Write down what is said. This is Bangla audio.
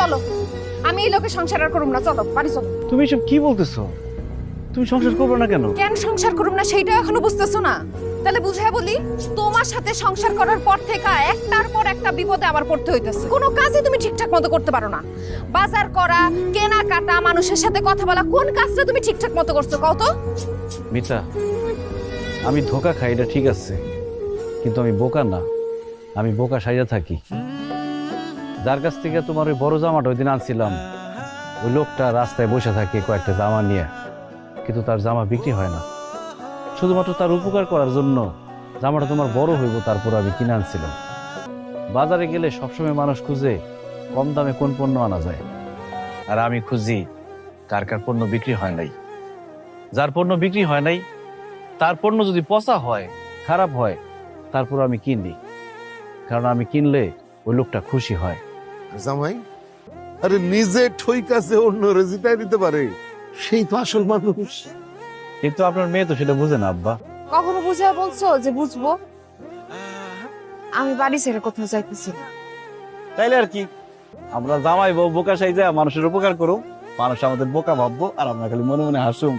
চলো। আমি এই লোকের সংসার আর করুম না চলো বাড়ি চলো। তুমি এসব কি বলতেছো? তুমি সংসার করবে না কেন? কেন সংসার করুম না এখনও বুঝতেছো না? তাহলে বুঝাই বলি তোমার সাথে সংসার করার পর থেকে একটার পর একটা বিপদে আবার পড়তে হইতেছে। কোনো কাজই তুমি ঠিকঠাক মতো করতে পারো না। বাজার করা কেনাকাটা মানুষের সাথে কথা বলা কোন কাজটা তুমি ঠিকঠাক মতো করছ কত মিতা আমি ধোকা খাই এটা ঠিক আছে। কিন্তু আমি বোকা না। আমি বোকা সাইজা থাকি। যার কাছ থেকে তোমার ওই বড় জামাটা ওই দিন আনছিলাম, ওই লোকটা রাস্তায় বসে থাকে কয়েকটা জামা নিয়ে, কিন্তু তার জামা বিক্রি হয় না। শুধুমাত্র তার উপকার করার জন্য জামাটা তোমার বড় হইব তারপর আমি কিনে আনছিলাম। বাজারে গেলে সবসময় মানুষ খুঁজে কম দামে কোন পণ্য আনা যায়। আর আমি খুঁজি কার কার পণ্য বিক্রি হয় নাই। যার পণ্য বিক্রি হয় নাই, তার পণ্য যদি পচা হয়, খারাপ হয়, তারপর আমি কিনি। কারণ আমি কিনলে ওই লোকটা খুশি হয়। জামাই? আরে নিজে ঠই কাছে অন্য জিতাই দিতে পারে। সেই তো আসল মানুষ। কিন্তু আপনার মেয়ে তো সেটা বুঝে না আব্বা। কখনো বুঝা বলছো যে বুঝব? আমি বাড়ি ছেড়ে কোথাও যাইতেছি না। তাইলে আর কি? আমরা জামাই বউ বোকা সাইজা মানুষের উপকার করো মানুষ আমাদের বোকা ভাববো আর আমরা খালি মনে মনে হাসুম।